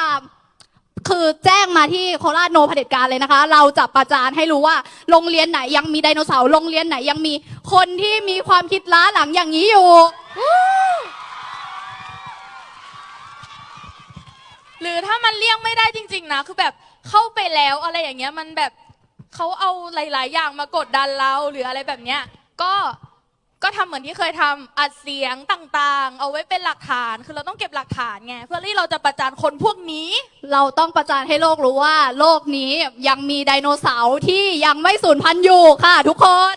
ตาม คือแจ้งมาที่โคราชโนเผด็จการเลยนะคะ เราจะประจานให้รู้ว่าโรงเรียนไหนยังมีไดโนเสาร์โรงเรียนไหนยังมีคนที่มีความคิดล้าหลังอย่างนี้อยู่ หรือถ้ามันเลี่ยงไม่ได้จริง ๆ นะ คือแบบเข้าไปแล้วอะไรอย่างเงี้ยมันแบบเขาเอาหลาย ๆ อย่างมากดดันเราหรืออะไรแบบเนี้ยก็ ก็ทำเหมือนที่เคยทำอัดเสียงต่างๆ เอาไว้เป็นหลักฐานคือเราต้องเก็บหลักฐานไงเพื่อที่เราจะประจานคนพวกนี้ เราต้องประจานให้โลกรู้ว่า โลกนี้ยังมีไดโนเสาร์ที่ยังไม่สูญพันธุ์อยู่ค่ะ ทุกคน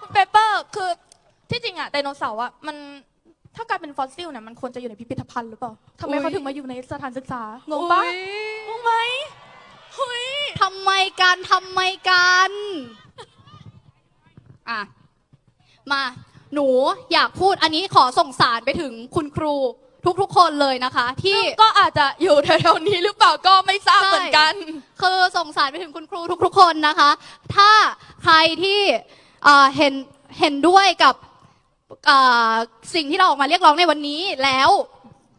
คุณเปเปอร์คือที่จริงอะไดโนเสาร์อะมันถ้ากลายเป็นฟอสซิลเนี่ยมันควรจะอยู่ในพิพิธภัณฑ์หรือเปล่าทำไมอุ๊ยเขาถึงมาอยู่ในสถานศึกษางงปะอุ๊ยงงไหมเฮ้ย ทำไมกันทำไมกัน อะ มาหนูอยากพูดอันนี้ขอส่งสารไปถึงคุณครูทุกๆคนเลยนะคะ ที่ก็อาจจะอยู่แถวๆนี้หรือเปล่าก็ไม่ทราบใช่เหมือนกัน คือส่งสารไปถึงคุณครูทุกๆคนนะคะ ถ้าใครที่เอ่อเห็นเห็นด้วยกับเอ่อสิ่งที่เราออกมาเรียกร้องในวันนี้แล้ว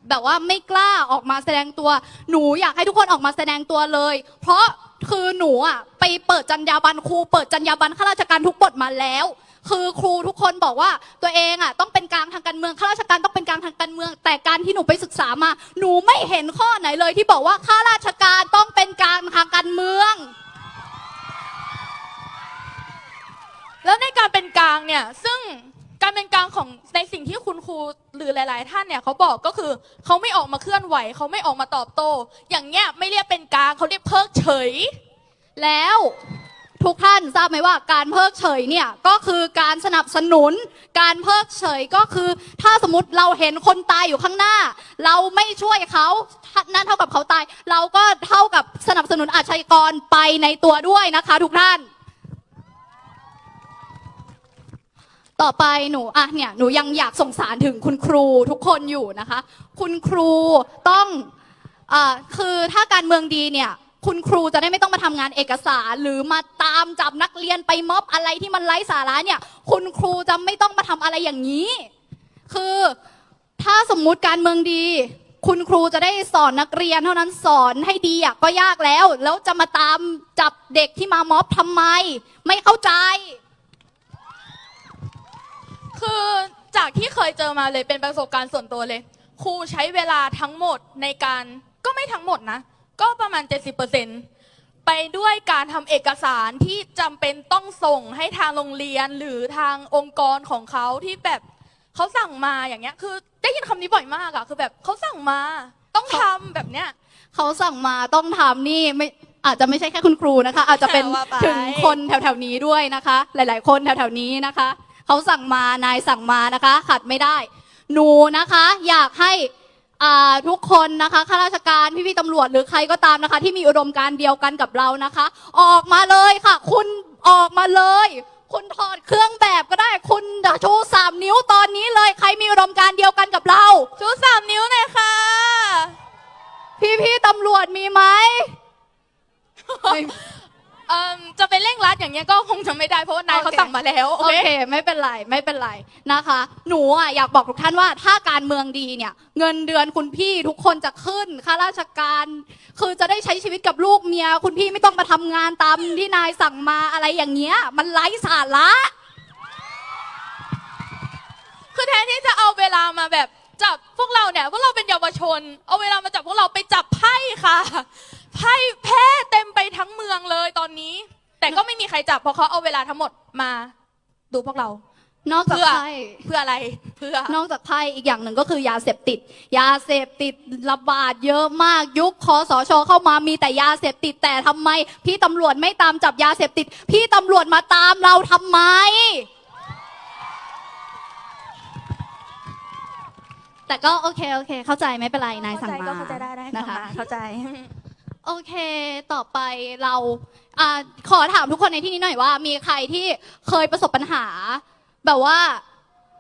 แบบว่าไม่กล้าออกมาแสดงตัว หนูอยากให้ทุกคนออกมาแสดงตัวเลย เพราะคือหนูอะไปเปิดจรรยาบรรณครูเปิดจรรยาบรรณข้าราชการทุกบทมาแล้ว คือครูทุกคนบอกว่าตัวเองอะต้องเป็นกลางทางการเมืองข้าราชการต้องเป็นกลางทางการเมือง แต่การที่หนูไปศึกษามา หนูไม่เห็นข้อไหนเลย ที่บอกว่าข้าราชการต้องเป็นกลางทางการเมือง แล้วในการเป็นกลางเนี่ยซึ่งการเป็นกลางของในสิ่งที่คุณครูหรือหลาย ๆ ท่านเนี่ยเขาบอกก็คือเขาไม่ออกมาเคลื่อนไหวเขาไม่ออกมาตอบโต้ อย่างเงี้ยไม่เรียกเป็นกลางเขาเรียกเพิกเฉย แล้ว ทุกท่านทราบไหมว่าการเพิกเฉยเนี่ยก็คือการสนับสนุน การเพิกเฉยก็คือ ถ้าสมมติเราเห็นคนตายอยู่ข้างหน้า เราไม่ช่วยเขานั่นเท่ากับเขาตาย เราก็เท่ากับสนับสนุนอาชญากรไปในตัวด้วยนะคะ ทุกท่าน ต่อไปหนูอะเนี่ยหนูยังอยากส่งสารถึงคุณครูทุกคนอยู่นะคะ คุณครูต้องอ่าคือถ้าการเมืองดีเนี่ยคุณครูจะได้ไม่ต้องมาทำงานเอกสารหรือมาามจับนักเรียนไปม็อบอะไรที่มันไร้สาระเนี่ย คุณครูจะไม่ต้องมาทำอะไรอย่างนี้ คือถ้าสมมุติการเมืองดี คุณครูจะได้สอนนักเรียนเท่านั้นสอนให้ดีอะก็ยากแล้ว แล้วจะมาตามจับเด็กที่มาม็อบทำไม ไม่เข้าใจ คือจากที่เคยเจอมาเลยเป็นประสบการณ์ส่วนตัวเลย ครูใช้เวลาทั้งหมดในการก็ไม่ทั้งหมดนะ ก็ประมาณ 70% ไปด้วยการทำเอกสารที่จำเป็นต้องส่งให้ทางโรงเรียนหรือทางองค์กรของเขาที่แบบเขาสั่งมาอย่างเงี้ย คือได้ยินคำนี้บ่อยมากอะคือแบบเขาสั่งมาต้องทำแบบเนี้ย เขาสั่งมาต้องทำนี่ไม่อาจจะไม่ใช่แค่คุณครูนะคะ อาจจะเป็นว่าไป ถึงคนแถวๆนี้ด้วยนะคะ หลาย ๆ คนแถวๆนี้นะคะ เขาสั่งมานายสั่งมานะคะ ขัดไม่ได้ หนูนะคะ อยากให้ อ่าทุกคนนะคะข้าราชการพี่ๆตำรวจหรือใครก็ตามนะคะ ที่มีอุดมการณ์เดียวกันกับเรานะคะ ออกมาเลยค่ะ คุณออกมาเลย คุณถอดเครื่องแบบก็ได้คุณชูสามนิ้วตอนนี้เลยใครมีอุดมการณ์เดียวกันกับเรา ชูสามนิ้วหน่อยค่ะ พี่ๆตำรวจมีไหม เอิ่มจะไปเร่งรัดอย่างเงี้ยก็คงจะไม่ได้เพราะว่านายเขาโอเคสั่งมาแล้วโอโอเคเคไม่เป็นไรไม่เป็นไรนะคะ หนูอะอยากบอกทุกท่านว่าถ้าการเมืองดีเนี่ย เงินเดือนคุณพี่ทุกคนจะขึ้นข้าราชการ คือจะได้ใช้ชีวิตกับลูกเมีย คุณพี่ไม่ต้องมาทำงานตามที่นายสั่งมาอะไรอย่างเงี้ย มันไร้สาระ คือแทนที่จะเอาเวลามาแบบจับพวกเราเนี่ยพวกเราเป็นเยาวชน เอาเวลามาจับพวกเราไปจับไพ่ค่ะไพ่แพ้เต็มไปทั้งเมืองเลยตอนนี้ แต่ก็ไม่มีใครจับเพราะเขาเอาเวลาทั้งหมดมาดูพวกเรา นอกจากเพื่อ ไพ่เพื่ออะไรเพื่อ นอกจากไพ่อีกอย่างหนึ่งก็คือยาเสพติด ยาเสพติดระบาดเยอะมากยุคคอสชเข้ามามีแต่ยาเสพติดแต่ทำไม พี่ตำรวจไม่ตามจับยาเสพติด พี่ตำรวจมาตามเราทำไม แต่ก็โอเคโอเค เข้าใจไม่เป็นไรนายสั่งมาก็เข้าใจได้ได้นะคะสั่งมาเข้าใจ โอเค ต่อไปเราอาขอถามทุกคนในที่นี้หน่อยว่า มีใครที่เคยประสบปัญหา แบบว่า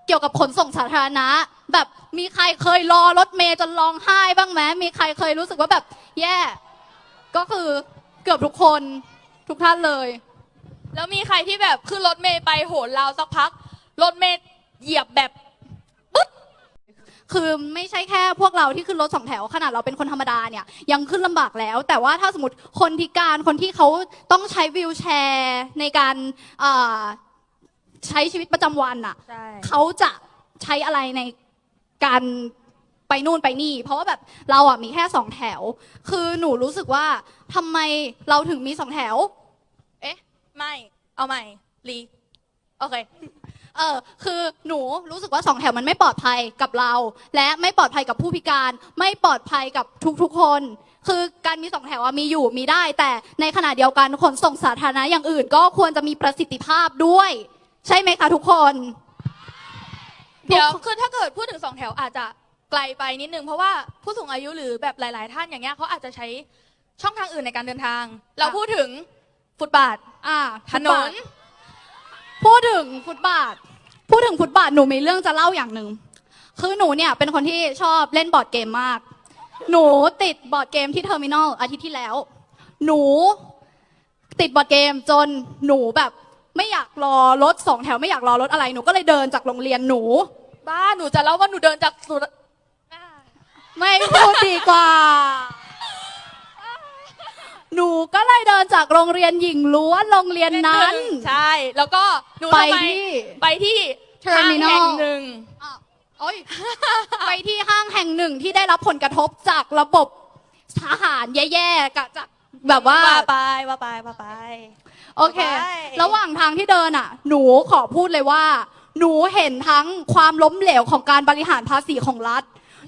เกี่ยวกับขนส่งสาธารณะ แบบมีใครเคยรอรถเมย์จนร้องไห้บ้างไหมมีใครเคยรู้สึกว่าแบบ แย่ ก็คือเกือบทุกคนทุกท่านเลย แล้วมีใครที่แบบขึ้นรถเมย์ไปโหนเราวสักพัก รถเมย์เหยียบแบบ คือไม่ใช่แค่พวกเราที่ขึ้นรถสองแถวขนาดเราเป็นคนธรรมดาเนี่ยยังขึ้นลำบากแล้ว แต่ว่าถ้าสมมติคนพิการคนที่เขาต้องใช้วิวแชร์ในการเอ่อใช้ชีวิตประจำวันอะใช่ เขาจะใช้อะไรในการไปนู่นไปนี่ เพราะว่าแบบเราอะมีแค่สองแถว คือหนูรู้สึกว่าทำไมเราถึงมีสองแถวเอ๊ะไม่ เอาใหม่รีโอเค เออคือหนูรู้สึกว่าสองแถวมันไม่ปลอดภัยกับเรา และไม่ปลอดภัยกับผู้พิการ ไม่ปลอดภัยกับทุกๆคน คือการมีสองแถวอะมีอยู่มีได้ แต่ในขณะเดียวกันขนส่งสาธารณะอย่างอื่น ก็ควรจะมีประสิทธิภาพด้วย ใช่ไหมคะทุกคน เดี๋ยวคือถ้าเกิดพูดถึงสองแถวอาจจะไกลไปนิดนึงเพราะว่าผู้สูงอายุหรือแบบหลาย ๆ ท่านอย่างเงี้ยเขาอาจจะใช้ช่องทางอื่นในการเดินทาง เราพูดถึงฟุตบาท อ่าถนน พูดถึงฟุตบาท พูดถึงฟุตบาทหนูมีเรื่องจะเล่าอย่างหนึ่งคือหนูเนี่ยเป็นคนที่ชอบเล่นบอร์ดเกมมาก หนูติดบอร์ดเกมที่เทอร์มินอลอาทิตย์ที่แล้ว หนูติดบอร์ดเกมจนหนูแบบไม่อยากรอรถสองแถวไม่อยากรอรถอะไรหนูก็เลยเดินจากโรงเรียนหนู บ้าหนูจะเล่าว่าหนูเดินจากสุดไม่พูดดีกว่า หนูก็เลยเดินจากโรงเรียนหญิงล้วนโรงเรียนนั้น ใช่ แล้วก็หนูไปทำมที่ไปที่ Terminal ห้างแห่งหนึ่ง อะโอ้ย ไปที่ห้างแห่งหนึ่งที่ได้รับผลกระทบจากระบบทหารแย่ๆกับจากแบบว่า ว่าไปว่าไปว่าไป โอเค ไป ระหว่างทางที่เดินอะ หนูขอพูดเลยว่า หนูเห็นทั้งความล้มเหลวของการบริหารภาษีของรัฐ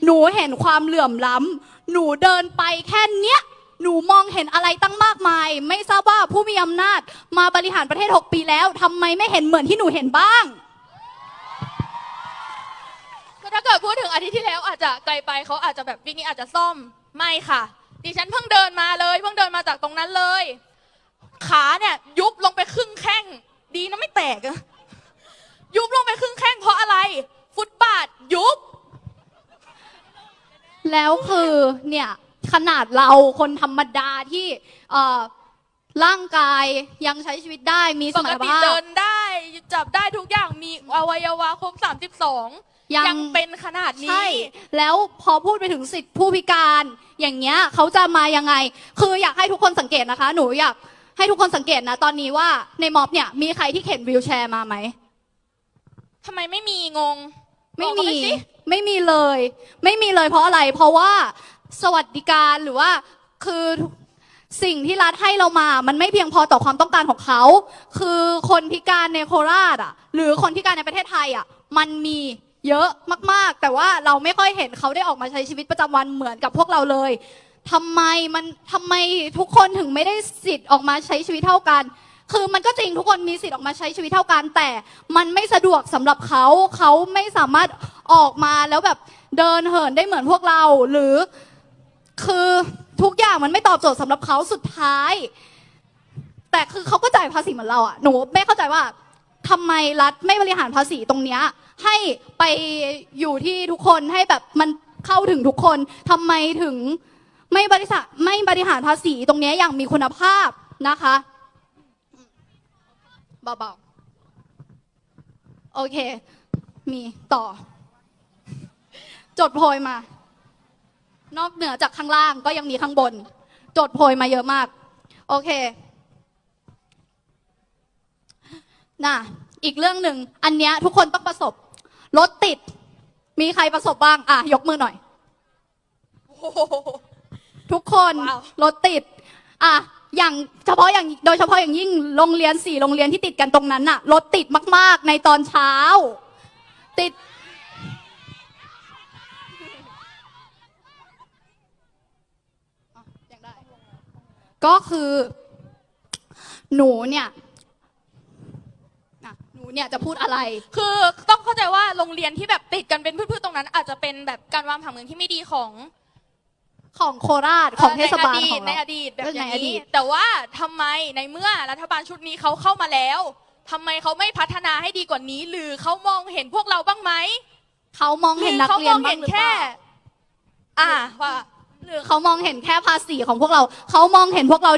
หนูเห็นความเหลื่อมล้ำ หนูเดินไปแค่เนี้ย หนูมองเห็นอะไรตั้งมากมาย ไม่ทราบว่าผู้มีอำนาจมาบริหารประเทศ 6 ปีแล้วทำไมไม่เห็นเหมือนที่หนูเห็นบ้าง คือถ้าเกิดพูดถึงอาทิตย์ที่แล้วอาจจะไกลไปเขาอาจจะแบบวิกนี้อาจจะซ่อมไม่ค่ะ ดิฉันเพิ่งเดินมาเลย เพิ่งเดินมาจากตรงนั้นเลย ขาเนี่ยยุบลงไปครึ่งแข้ง ดีนะไม่แตกอะยุบลงไปครึ่งแข้งเพราะอะไร ฟุตบาทยุบ แล้วคือเนี่ย ขนาดเราคนธรรมดาที่เอ่อร่างกายยังใช้ชีวิตได้มีสปมรกรถติภาพ เดินได้จับได้ทุกอย่างมีอวัยวะครบ 32 ยัง ยังเป็นขนาดใช่นี้แล้วพอพูดไปถึงสิทธิผู้พิการ อย่างเงี้ยเขาจะมายังไง คืออยากให้ทุกคนสังเกตนะคะ หนูอยากให้ทุกคนสังเกตนะ ตอนนี้ว่าในม็อบเนี่ยมีใครที่เข็นวีลแชร์มาไหม ทำไมไม่มีงงไม่บอกเขามีปสิ ไม่มีเลย ไม่มีเลยเพราะอะไร เพราะว่า สวัสดิการหรือว่าคือสิ่งที่รัฐให้เรามา มันไม่เพียงพอต่อความต้องการของเขา คือคนพิการในโคราชอะ หรือคนพิการในประเทศไทยอะ มันมีเยอะมากๆ แต่ว่าเราไม่ค่อยเห็นเขาได้ออกมาใช้ชีวิตประจำวันเหมือนกับพวกเราเลยทำไมมันทำไมทุกคนถึงไม่ได้สิทธิ์ออกมาใช้ชีวิตเท่ากัน คือมันก็จริงทุกคนมีสิทธิ์ออกมาใช้ชีวิตเท่ากัน แต่มันไม่สะดวกสำหรับเขา เขาไม่สามารถออกมาแล้วแบบเดินเหินได้เหมือนพวกเรา หรือ คือทุกอย่างมันไม่ตอบโจทย์สำหรับเขาสุดท้าย แต่คือเขาก็จ่ายภาษีเหมือนเราอะหนูไม่เข้าใจว่าทำไมรัฐไม่บริหารภาษีตรงเนี้ยให้ไปอยู่ที่ทุกคนให้แบบมันเข้าถึงทุกคนทำไมถึงไม่บริษัทไม่บริหารภาษีตรงเนี้ยอย่างมีคุณภาพนะคะเบาๆโอเค มีต่อ จดโพยมา นอกเหนือจากข้างล่างก็ยังมีข้างบนจดโพยมาเยอะมาก โอเคน่ะอีกเรื่องหนึ่งอันเนี้ยทุกคนต้องประสบ รถติด มีใครประสบบ้าง อะ ยกมือหน่อยโอ้โหทุกคนว้าวรถติด อะอย่างเฉพาะอย่างโดยเฉพาะอย่างยิ่งโรงเรียนสี่โรงเรียนที่ติดกันตรงนั้นน่ะรถติดมาก ๆ ในตอนเช้า ติด อะยังได้ ก็คือ หนูเนี่ยอะหนูเนี่ยจะพูดอะไร คือต้องเข้าใจว่าโรงเรียนที่แบบติดกันเป็นพืชๆตรงนั้น อาจจะเป็นแบบการวางผังเมืองที่ไม่ดีของของโคราชของเทศบาลในอขดีอตงในเรา อดีตแบบเอออย่าในงอดีนี้ต แต่ว่าทำไมในเมื่อรัฐบาลชุดนี้เขาเข้ามาแล้วทำไมเขาไม่พัฒนาให้ดีกว่านี้ หรือเขามองเห็นพวกเราบ้างไหมเขามองหรืเห็นอนักเขาเรีมยอนงบ้าเห็งนหรือเปแค่ล่าอ่าว่า หรือเขามองเห็นแค่ภาษีของพวกเรา เขามองเห็นพวกเรา